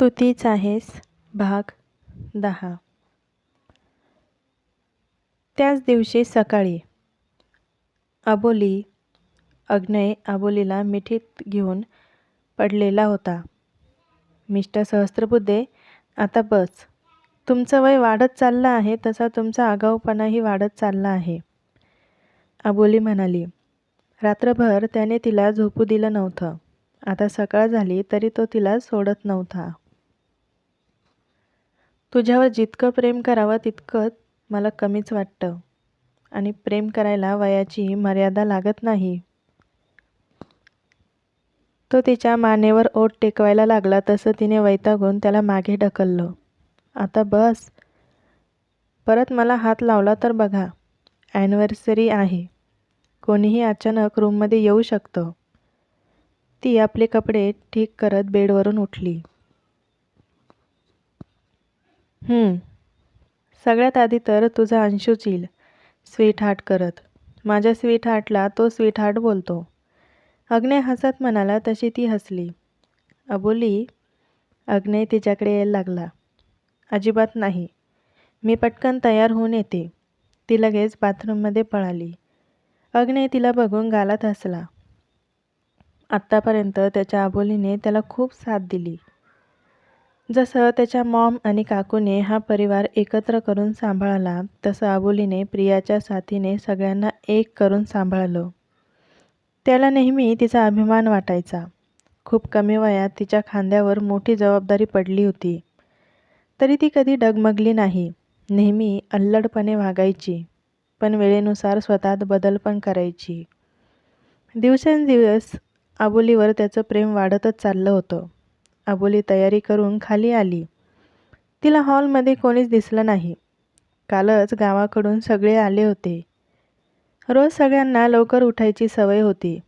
तू तीच आहेस. भाग दहा. त्याच दिवशी सकाळी अबोली अग्नय अबोलीला मिठीत घेऊन पडलेला होता. मिस्टर सहस्त्रबुद्धे आता बस. तुमचं वय वाढत चाललं आहे तसा तुमचा आगाऊपणाही वाढत चालला आहे. अबोली म्हणाली रात्रभर त्याने तिला झोपू दिलं नव्हतं. आता सकाळ झाली तरी तो तिला सोडत नव्हता. तुझ्यावर जितकं प्रेम करावं तितकं मला कमीच वाटतं. आणि प्रेम करायला वयाची मर्यादा लागत नाही. तो तिच्या मानेवर ओठ टेकवायला लागला तसं तिने वैतागून त्याला मागे ढकललं. आता बस. परत मला हात लावला तर बघा. ॲनिव्हर्सरी आहे. कोणीही अचानक रूममध्ये येऊ शकतं. ती आपले कपडे ठीक करत बेडवरून उठली. सगळ्यात आधी तर तुझा अंशूच येईल स्वीट हार्ट करत. माझ्या स्वीट हार्टला तो स्वीट हार्ट बोलतो. अग्नय हसत म्हणाला तशी ती हसली. अबोली अग्नय तिच्याकडे यायला लागला. अजिबात नाही. मी पटकन तयार होऊन येते. ती लगेच बाथरूममध्ये पळाली. अग्नय तिला बघून गालात हसला. आत्तापर्यंत त्याच्या अबोलीने त्याला खूप साथ दिली. जसं त्याच्या मॉम आणि काकूने हा परिवार एकत्र करून सांभाळला तसं अबोलीने प्रियाच्या साथीने सगळ्यांना एक करून सांभाळलं. त्याला नेहमी तिचा अभिमान वाटायचा. खूप कमी वयात तिच्या खांद्यावर मोठी जबाबदारी पडली होती. तरी ती कधी डगमगली नाही नेहमी अल्लडपणे वागायची पण वेळेनुसार स्वतःत बदल पण करायची. दिवसेंदिवस आबोलीवर त्याचं प्रेम वाढतच चाललं होतं. अबोली तयारी करून खाली आली. तिला हॉलमध्ये कोणीच दिसलं नाही. कालच गावाकडून सगळे आले होते. रोज सगळ्यांना लवकर उठायची सवय होती.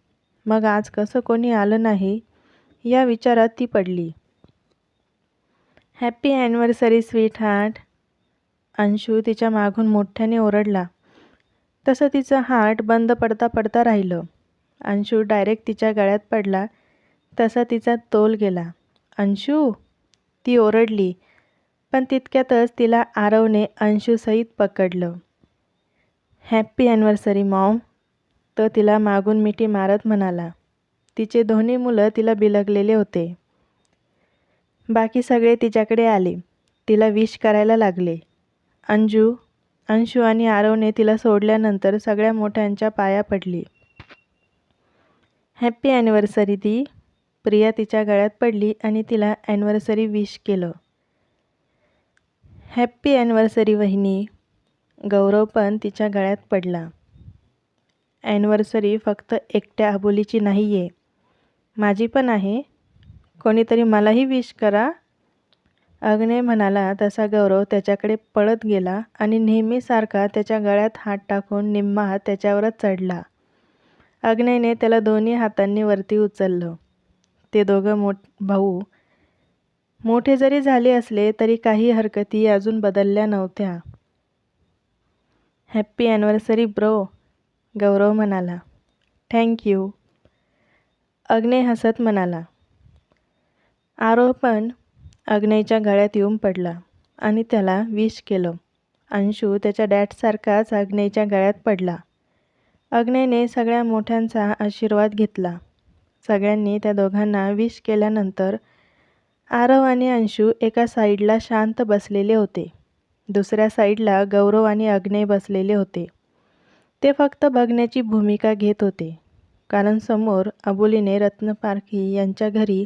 मग आज कसं कोणी आलं नाही या विचारात ती पडली. Happy anniversary sweetheart Anshu तिच्या मागून मोठ्याने ओरडला. तसं तिचं हार्ट बंद पडता पडता राहिलं. अंशू डायरेक्ट तिच्या गळ्यात पडला. तसा तिचा तोल गेला. अंशू? ती ओरडली. पण तितक्यातच तिला आरवने अंशूसहित पकडलं. हॅप्पी ॲनिव्हर्सरी मॉम तो तिला मागून मिठी मारत म्हणाला. तिचे दोन्ही मुलं तिला बिलगलेले होते. बाकी सगळे तिच्याकडे आले. तिला विश करायला लागले. अंजू अंशू आणि आरवने तिला सोडल्यानंतर सगळ्या मोठ्यांच्या पाया पडली. हॅप्पी ॲनिव्हर्सरी ती. प्रिया तिच्या गळ्यात पडली आणि तिला ॲनिव्हर्सरी विश केलं. हॅप्पी ॲनिव्हर्सरी वहिनी. गौरव पण तिच्या गळ्यात पडला. ॲनिव्हर्सरी फक्त एकट्या अबोलीची नाही आहे माझी पण आहे. कोणीतरी मलाही विश करा. अग्ने म्हणाला तसा गौरव त्याच्याकडे पळत गेला आणि नेहमीसारखा त्याच्या गळ्यात हात टाकून निम्मा हात त्याच्यावरच चढला. अग्नेने त्याला दोन्ही हातांनी वरती उचललं. ते दोघं मोठ भाऊ. मोठे जरी झाले असले तरी काही हरकती अजून बदलल्या नव्हत्या. हॅप्पी ॲनिव्हर्सरी ब्रो गौरव म्हणाला. थँक्यू अग्ने हसत म्हणाला. आरोह पण अग्नेच्या गळ्यात येऊन पडला आणि त्याला विश केलं. अंशू त्याच्या डॅटसारखाच अग्नेच्या गळ्यात पडला. अग्नेने सगळ्या मोठ्यांचा आशीर्वाद घेतला. सगळ्यांनी त्या दोघांना विश केल्यानंतर आरव आणि अंशू एका साईडला शांत बसलेले होते. दुसऱ्या साईडला गौरव आणि अग्नेय बसलेले होते. ते फक्त बघण्याची भूमिका घेत होते. कारण समोर अबोलीने रत्नपारखी यांच्या घरी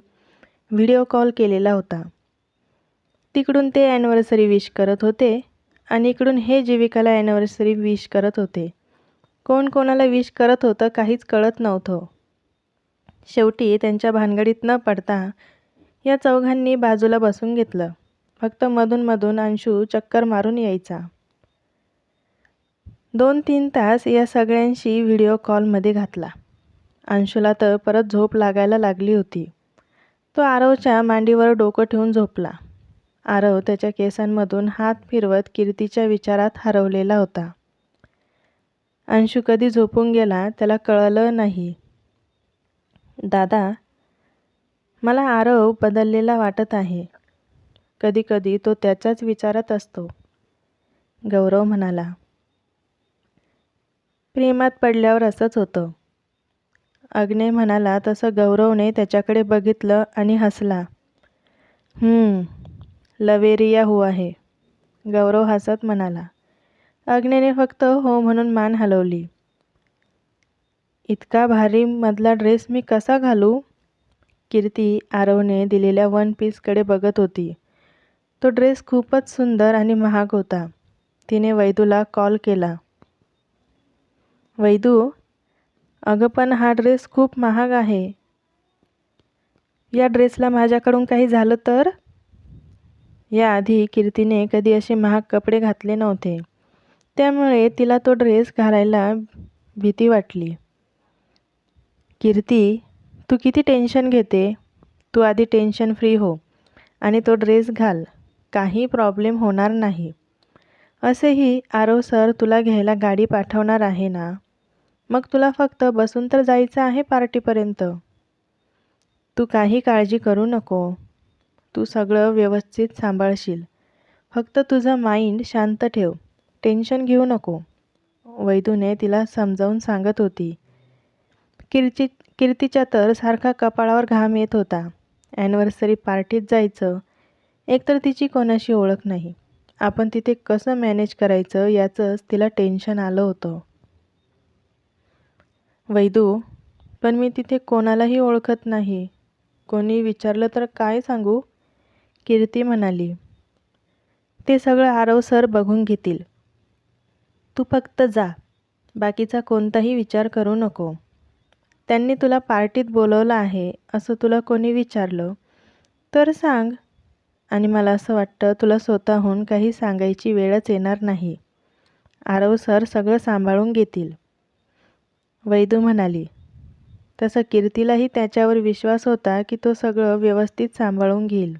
व्हिडिओ कॉल केलेला होता. तिकडून ते ॲनिव्हर्सरी विश करत होते आणि इकडून हे जीविकाला ॲनिव्हर्सरी विश करत होते. कोण कोणाला विश करत होतं काहीच कळत नव्हतं. शेवटी त्यांच्या भानगडीत न पडता या चौघांनी बाजूला बसून घेतलं. फक्त मधूनमधून अंशू चक्कर मारून यायचा. दोन तीन तास या सगळ्यांशी व्हिडिओ कॉलमध्ये घातला. अंशूला तर परत झोप लागायला लागली होती. तो आरवच्या मांडीवर डोकं ठेवून झोपला. आरव त्याच्या केसांमधून हात फिरवत कीर्तीच्या विचारात हरवलेला होता. अंशू कधी झोपून गेला त्याला कळलं नाही. दादा मला आरव बदललेला वाटत आहे. कधीकधी तो त्याच्याच विचारात असतो. गौरव म्हणाला. प्रेमात पडल्यावर असंच होतं. अग्ने म्हणाला तसं गौरवने त्याच्याकडे बघितलं आणि हसला. लवेरिया हो आहे. गौरव हसत म्हणाला. अग्नेने फक्त हो म्हणून मान हलवली. इतका भारी मधला ड्रेस मी कसा घालू? कीर्ती आरवने दिलेल्या वन पीसकडे बघत होती. तो ड्रेस खूपच सुंदर आणि महाग होता. तिने वैदूला कॉल केला. वैदू अगं पण हा ड्रेस खूप महाग आहे. या ड्रेसला माझ्याकडून काही झालं तर? याआधी कीर्तीने कधी असे महाग कपडे घातले नव्हते. त्यामुळे तिला तो ड्रेस घालायला भीती वाटली. कीर्ती तू किती टेन्शन घेते? तू आधी टेन्शन फ्री हो आणि तो ड्रेस घाल. काही प्रॉब्लेम होणार नाही. असेही आरव सर तुला घ्यायला गाडी पाठवणार आहे ना? मग तुला फक्त बसून तर जायचं आहे पार्टीपर्यंत. तू काही काळजी करू नको. तू सगळं व्यवस्थित सांभाळशील. फक्त तुझं माइंड शांत ठेव. टेन्शन घेऊ नको. वैदूने तिला समजावून सांगत होती. कीर्ती कीर्तीच्या तर सारखा कपाळावर घाम येत होता. ॲनिव्हर्सरी पार्टीत जायचं. एकतर तिची कोणाशी ओळख नाही. आपण तिथे कसं मॅनेज करायचं याचंच तिला टेन्शन आलं होतं. वैदू पण मी तिथे कोणालाही ओळखत नाही. कोणी विचारलं तर काय सांगू? कीर्ती म्हणाली ते सगळं आरव सर बघून घेतील. तू फक्त जा. बाकीचा कोणताही विचार करू नको. त्यांनी तुला पार्टीत बोलवलं आहे असं तुला कोणी विचारलं? तर सांग. आणि मला असं वाटतं तुला स्वतःहून काही सांगायची वेळच येणार नाही. आरव सर सगळं सांभाळून घेतील. वैदू म्हणाली तसं कीर्तीलाही त्याच्यावर विश्वास होता की तो सगळं व्यवस्थित सांभाळून घेईल.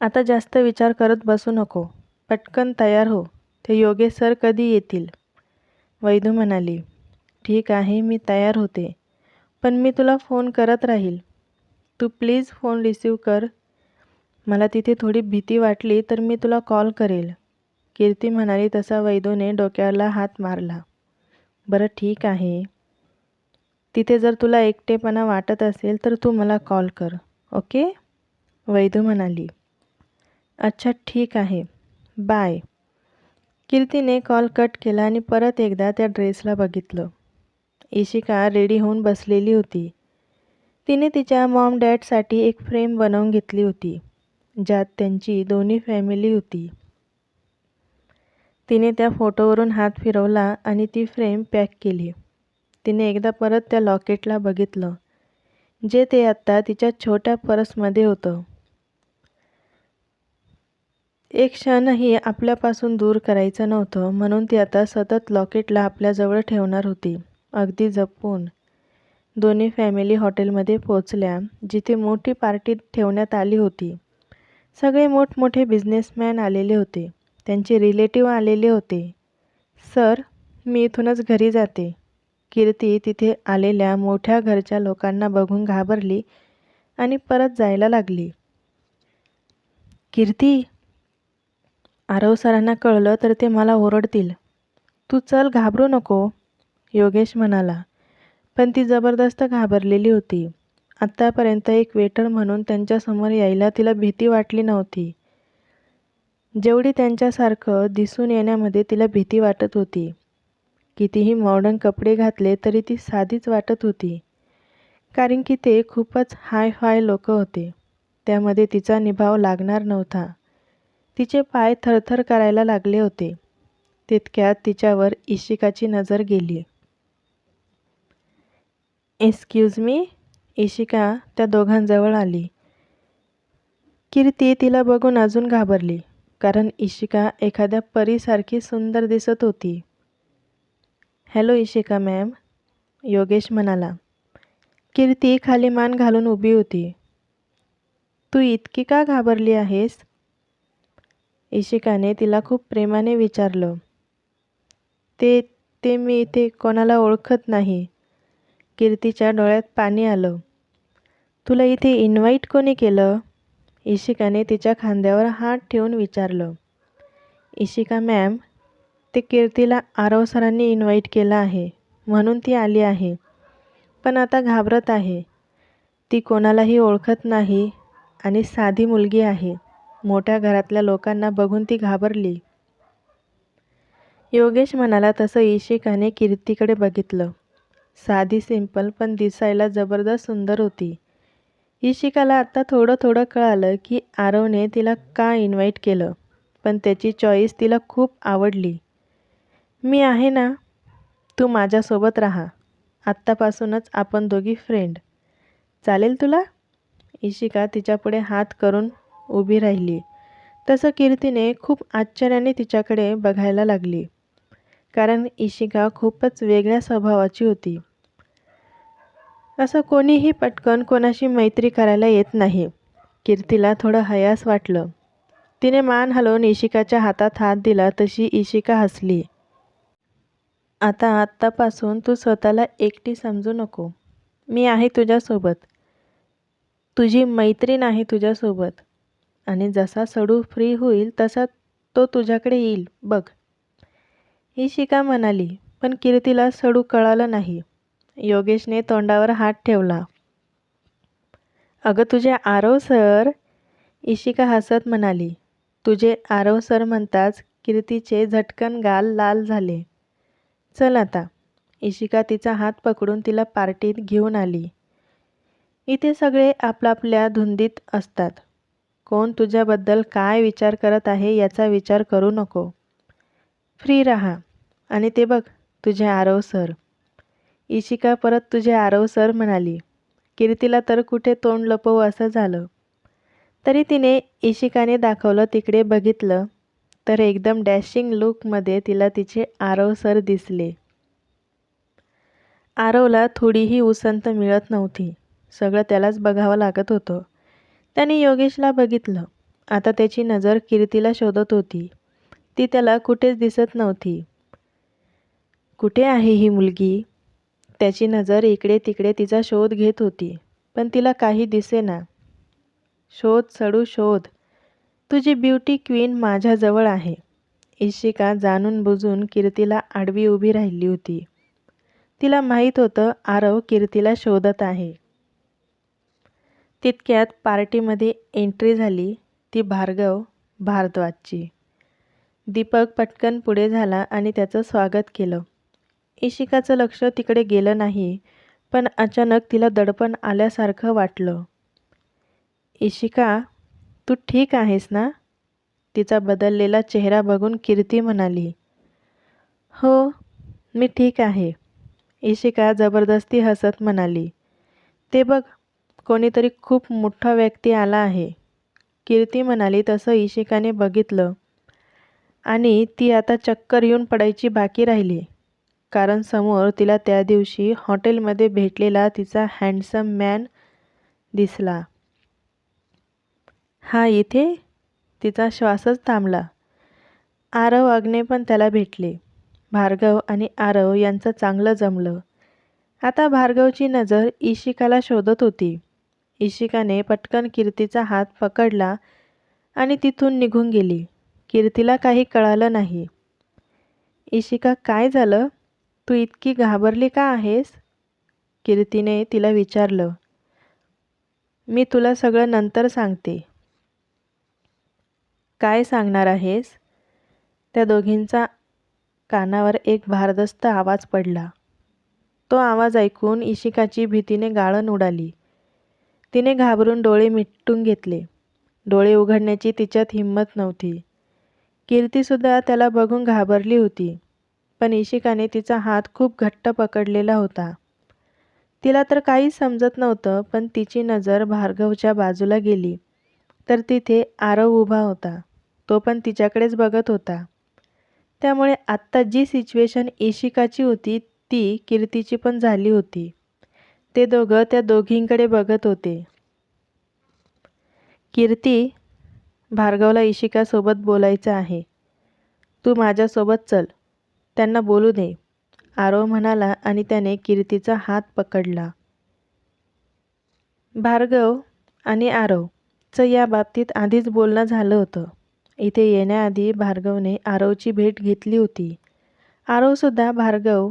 आता जास्त विचार करत बसू नको. पटकन तयार हो. ते योगेश सर कधी येतील? वैदू म्हणाली ठीक आहे मी तयार होते. पण मी तुला फोन करत राहील. तू प्लीज फोन रिसीव कर. मला तिथे थोडी भीती वाटली तर मी तुला कॉल करेल. कीर्ती म्हणाली तसा वैदोने डोक्याला हात मारला. बरं ठीक आहे. तिथे जर तुला एकटेपणा वाटत असेल तर तू मला कॉल कर ओके? वैदू म्हणाली. अच्छा ठीक आहे. बाय. कीर्तीने कॉल कट केला आणि परत एकदा त्या ड्रेसला बघितलं. इशिका रेडी होऊन बसलेली होती. तिने तिच्या मॉम डॅडसाठी एक फ्रेम बनवून घेतली होती ज्यात त्यांची दोन्ही फॅमिली होती. तिने त्या फोटोवरून हात फिरवला आणि ती फ्रेम पॅक केली. तिने एकदा परत त्या लॉकेटला बघितलं जे ते आत्ता तिच्या छोट्या पर्समध्ये होतं. एक क्षणही आपल्यापासून दूर करायचं नव्हतं म्हणून ती आता सतत लॉकेटला आपल्याजवळ ठेवणार होती. अगदी जपून. दोन्ही फॅमिली हॉटेलमध्ये पोचल्या जिथे मोठी पार्टी ठेवण्यात आली होती. सगळे मोठमोठे बिझनेसमॅन आलेले होते. त्यांचे रिलेटिव्ह आलेले होते. सर मी इथूनच घरी जाते. कीर्ती तिथे आलेल्या मोठ्या घरच्या लोकांना बघून घाबरली आणि परत जायला लागली. कीर्ती आरव सरांना कळलं तर ते मला ओरडतील. तू चल घाबरू नको. योगेश म्हणाला पण ती जबरदस्त घाबरलेली होती. आत्तापर्यंत एक वेटर म्हणून त्यांच्यासमोर यायला तिला भीती वाटली नव्हती. जेवढी त्यांच्यासारखं दिसून येण्यामध्ये तिला भीती वाटत होती. कितीही मॉडर्न कपडे घातले तरी ती साधीच वाटत होती. कारण की ते खूपच हाय फाय लोक होते. त्यामध्ये तिचा निभाव लागणार नव्हता. तिचे पाय थरथर करायला लागले होते. तितक्यात तिच्यावर इशिकाची नजर गेली. एक्सक्यूज मी इशिका त्या दोघांजवळ आली. कीर्ती तिला बघून अजून घाबरली कारण इशिका एखाद्या परीसारखी सुंदर दिसत होती. हॅलो इशिका मॅम योगेश म्हणाला. कीर्ती खाली मान घालून उभी होती. तू इतकी का घाबरली आहेस? इशिकाने तिला खूप प्रेमाने विचारलं. ते ते मी इथे कोणाला ओळखत नाही. कीर्तीच्या डोळ्यात पाणी आलं. तुला इथे इन्व्हाइट कोणी केलं? इशिकाने तिच्या खांद्यावर हात ठेवून विचारलं. इशिका मॅम ते कीर्तीला आरव सरांनी इन्व्हाइट केलं आहे म्हणून ती आली आहे. पण आता घाबरत आहे. ती कोणालाही ओळखत नाही आणि साधी मुलगी आहे. मोठ्या घरातल्या लोकांना बघून ती घाबरली. योगेश म्हणाला तसं इशिकाने कीर्तीकडे बघितलं. साधी सिंपल पण दिसायला जबरदस्त सुंदर होती. इशिकाला आत्ता थोडं थोडं कळालं की आरवने तिला का इन्व्हाइट केलं पण त्याची चॉईस तिला खूप आवडली. मी आहे ना तू माझ्यासोबत राहा. आत्तापासूनच आपण दोघी फ्रेंड चालेल तुला? इशिका तिच्यापुढे हात करून उभी राहिली. तसं कीर्तीने खूप आश्चर्याने तिच्याकडे बघायला लागली. कारण इशिका खूपच वेगळ्या स्वभावाची होती. असं कोणीही पटकन कोणाशी मैत्री करायला येत नाही. कीर्तीला थोडं हयास वाटलं. तिने मान हलवून इशिकाच्या हातात हात दिला तशी इशिका हसली. आता आत्तापासून तू स्वतःला एकटी समजू नको. मी आहे तुझ्यासोबत. तुझी मैत्रीण आहे तुझ्यासोबत. आणि जसा सडू फ्री होईल तसा तो तुझ्याकडे येईल. बघ. इशिका म्हणाली पण कीर्तीला सडू कळालं नाही. योगेशने तोंडावर हात ठेवला. अगं तुझे आरव सर इशिका हसत म्हणाली. तुझे आरव सर म्हणताच कीर्तीचे झटकन गाल लाल झाले. चल आता. इशिका तिचा हात पकडून तिला पार्टीत घेऊन आली. इथे सगळे आपापल्या धुंदीत असतात. कोण तुझ्याबद्दल काय विचार करत आहे याचा विचार करू नको. फ्री राहा. आणि ते बघ तुझे आरव सर. इशिका परत तुझे आरव सर म्हणाली. कीर्तीला तर कुठे तोंड लपवू असं झालं. तरी तिने इशिकाने दाखवलं तिकडे बघितलं तर एकदम डॅशिंग लुकमध्ये तिला तिचे आरव सर दिसले. आरवला थोडीही उसंत मिळत नव्हती. सगळं त्यालाच बघावं लागत होतं. त्याने योगेशला बघितलं. आता त्याची नजर कीर्तीला शोधत होती. ती त्याला कुठेच दिसत नव्हती. कुठे आहे ही मुलगी? त्याची नजर इकडे तिकडे तिचा शोध घेत होती पण तिला काही दिसेना. शोध सडू शोध. तुझी ब्युटी क्वीन माझ्याजवळ आहे. इशिका जाणून बुजून कीर्तीला आडवी उभी राहिली होती. तिला माहीत होतं आरव कीर्तीला शोधत आहे. तितक्यात पार्टीमध्ये एंट्री झाली ती भार्गव भारद्वाजची. दीपक पटकन पुढे झाला आणि त्याचं स्वागत केलं. इशिकाचं लक्ष तिकडे गेलं नाही पण अचानक तिला दडपण आल्यासारखं वाटलं. इशिका तू ठीक आहेस ना? तिचा बदललेला चेहरा बघून कीर्ती म्हणाली. हो मी ठीक आहे इशिका जबरदस्ती हसत म्हणाली. ते बघ कोणीतरी खूप मोठा व्यक्ती आला आहे कीर्ती म्हणाली तसं इशिकाने बघितलं. आणि ती आता चक्कर येऊन पडायची बाकी राहिली. कारण समोर तिला त्या दिवशी हॉटेलमध्ये भेटलेला तिचा हँडसम मॅन दिसला. हा इथे? तिचा श्वासच थांबला. आरव अग्ने पण त्याला भेटले. भार्गव आणि आरव यांचं चांगलं जमलं. आता भार्गवची नजर इशिकाला शोधत होती. इशिकाने पटकन कीर्तीचा हात पकडला आणि तिथून निघून गेली. कीर्तीला काही कळालं नाही. इशिका काय झालं? तू इतकी घाबरली का आहेस? कीर्तीने तिला विचारलं. मी तुला सगळं नंतर सांगते. काय सांगणार आहेस? त्या दोघींचा कानावर एक भारदस्त आवाज पडला. तो आवाज ऐकून इशिकाची भीतीने गाळण उडाली. तिने घाबरून डोळे मिटून घेतले. डोळे उघडण्याची तिच्यात हिंमत नव्हती. कीर्तीसुद्धा त्याला बघून घाबरली होती. पण इशिकाने तिचा हात खूप घट्ट पकडलेला होता. तिला तर काहीच समजत नव्हतं पण तिची नजर भार्गवच्या बाजूला गेली. तर तिथे आरव उभा होता. तो पण तिच्याकडेच बघत होता. त्यामुळे आत्ता जी सिच्युएशन इशिकाची होती ती कीर्तीची पण झाली होती. ते दोघं त्या दोघींकडे बघत होते. कीर्ती भार्गवला इशिकासोबत बोलायचं आहे. तू माझ्यासोबत चल. त्यांना बोलू दे. आरव म्हणाला आणि त्याने कीर्तीचा हात पकडला. भार्गव आणि आरव चं या बाबतीत आधीच बोलणं झालं होतं. इथे येण्याआधी भार्गवने आरवची भेट घेतली होती. आरवसुद्धा भार्गव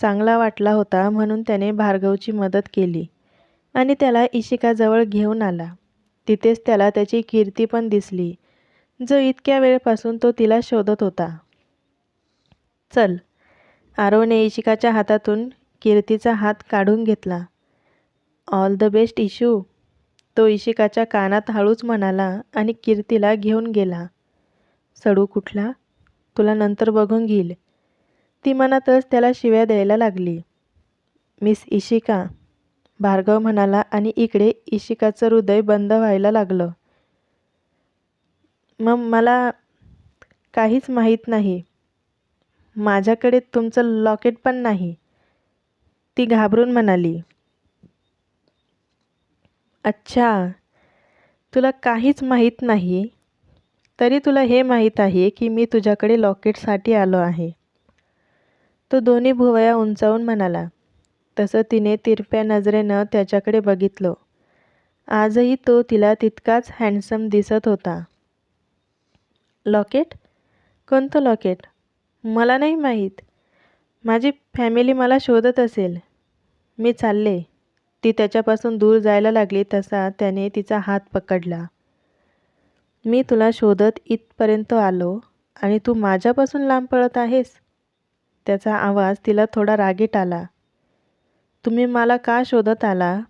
चांगला वाटला होता म्हणून त्याने भार्गवची मदत केली आणि त्याला इशिकाजवळ घेऊन आला. तिथेच त्याला त्याची कीर्ती पण दिसली. जो इतक्या वेळपासून तो तिला शोधत होता. चल. आरोने इशिकाच्या हातातून कीर्तीचा हात काढून घेतला. All the best Ishu. तो इशिकाच्या कानात हळूच म्हणाला आणि कीर्तीला घेऊन गेला. सडू कुठला? तुला नंतर बघून घेईल. ती मनातच त्याला शिव्या द्यायला लागली. मिस इशिका भार्गव म्हणाला आणि इकडे इशिकाचं हृदय बंद व्हायला लागलं. मग मला काहीच माहीत नाही. माझ्याकडे तुमचं लॉकेट पण नाही. ती घाबरून म्हणाली. अच्छा तुला काहीच माहीत नाही. तरी तुला हे माहीत आहे की मी तुझ्याकडे लॉकेटसाठी आलो आहे. तो दोन्ही भुवया उंचावून म्हणाला. तसं तिने तिरप्या नजरेनं त्याच्याकडे बघितलं. आजही तो तिला तितकाच हँडसम दिसत होता. लॉकेट? कोणतं लॉकेट? मला नाही माहीत. माझी फॅमिली मला शोधत असेल. मी चालले. ती त्याच्यापासून दूर जायला लागली तसा त्याने तिचा हात पकडला. मी तुला शोधत इथपर्यंत आलो आणि तू माझ्यापासून लांब पळत आहेस? त्याचा आवाज तिला थोडा रागीट आला. तुम्ही मला का शोधत आला?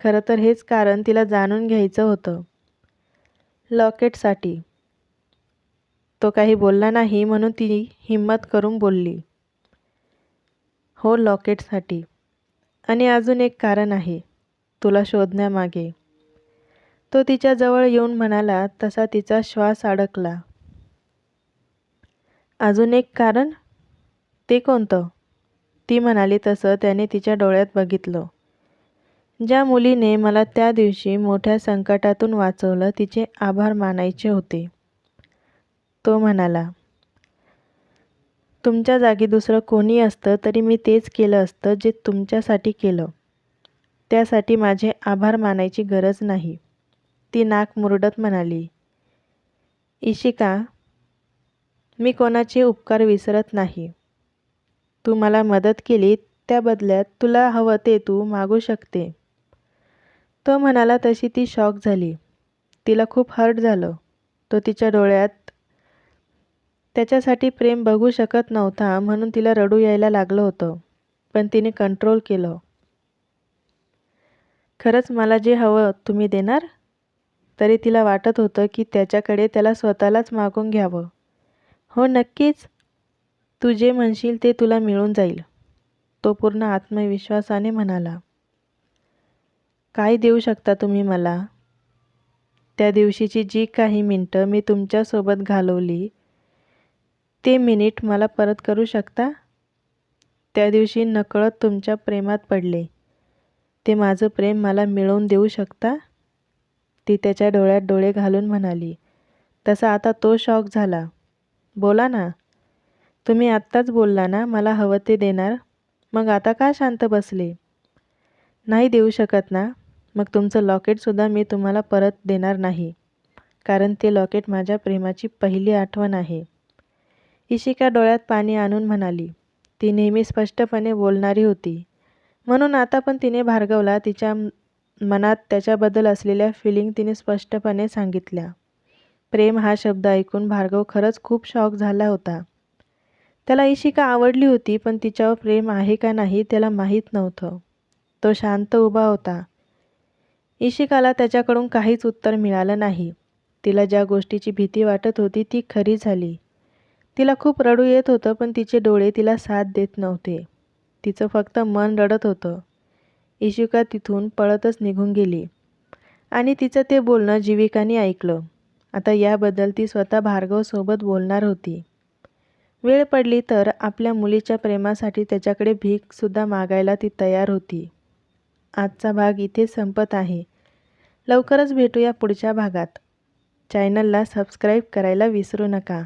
खरं तर हेच कारण तिला जाणून घ्यायचं होतं. लॉकेटसाठी. तो काही बोलला नाही म्हणून ती हिंमत करून बोलली. हो लॉकेटसाठी. आणि अजून एक कारण आहे. तुला शोधण्यामागे. तो तिच्याजवळ येऊन म्हणाला तसा तिचा श्वास अडकला. अजून एक कारण? ते कोणतं? ती म्हणाली तसं त्याने तिच्या डोळ्यात बघितलं. ज्या मुलीने मला त्या दिवशी मोठ्या संकटातून वाचवलं तिचे आभार मानायचे होते. तो म्हणाला तुमच्या जागी दुसरं कोणी असतं तरी मी तेच केलं असतं जे तुमच्यासाठी केलं. त्यासाठी माझे आभार मानायची गरज नाही. ती नाक मुरडत म्हणाली इशिका मी कोणाचे उपकार विसरत नाही. तू मला मदत केली त्या बदल्यात तुला हवं ते तू मागू शकते. तो म्हणाला तशी ती शॉक झाली. तिला खूप हर्ट झालं. तो तिच्या डोळ्यात त्याच्यासाठी प्रेम बघू शकत नव्हता म्हणून तिला रडू यायला लागलं होतं पण तिने कंट्रोल केलं. खरंच मला जे हवं तुम्ही देणार? तरी तिला वाटत होतं की त्याच्याकडे त्याला स्वतःलाच मागून घ्यावं. हो नक्कीच. तू जे म्हणशील ते तुला मिळून जाईल. तो पूर्ण आत्मविश्वासाने म्हणाला. काय देऊ शकता तुम्ही मला? त्या दिवशीची जी काही मिनटं मी तुमच्यासोबत घालवली ते मिनिट मला परत करू शकता? त्या दिवशी नकळत तुमच्या प्रेमात पडले. ते माझं प्रेम मला मिळवून देऊ शकता? ती त्याच्या डोळ्यात डोळे घालून म्हणाली. तसा आता तो शॉक झाला. बोला ना तुम्ही आत्ताच बोलला ना मला हवं ते देणार. मग आता का शांत बसले? नाही देऊ शकत ना. मग तुमचं लॉकेटसुद्धा मी तुम्हाला परत देणार नाही. कारण ते लॉकेट माझ्या प्रेमाची पहिली आठवण आहे. इशिका डोळ्यात पाणी आणून म्हणाली. ती नेहमी स्पष्टपणे बोलणारी होती. म्हणून आता पण तिने भार्गवला तिच्या मनात त्याच्याबद्दल असलेल्या फिलिंग तिने स्पष्टपणे सांगितल्या. प्रेम हा शब्द ऐकून भार्गव खरंच खूप शॉक झाला होता. त्याला इशिका आवडली होती पण तिच्यावर प्रेम आहे का नाही त्याला माहीत नव्हतं. तो शांत उभा होता. इशिकाला त्याच्याकडून काहीच उत्तर मिळालं नाही. तिला ज्या गोष्टीची भीती वाटत होती ती खरी झाली. तिला खूप रडू येत होतं पण तिचे डोळे तिला साथ देत नव्हते. तिचं फक्त मन रडत होतं. इशिका तिथून पळतच निघून गेली. आणि तिचं ते बोलणं जीविकाने ऐकलं. आता याबद्दल ती स्वतः भार्गवसोबत बोलणार होती. वेळ पडली तर आपल्या मुलीच्या प्रेमासाठी त्याच्याकडे भीकसुद्धा मागायला ती तयार होती. आजचा भाग इथे संपत आहे. लवकरच भेटूया पुढच्या भागात. चॅनलला सबस्क्राईब करायला विसरू नका.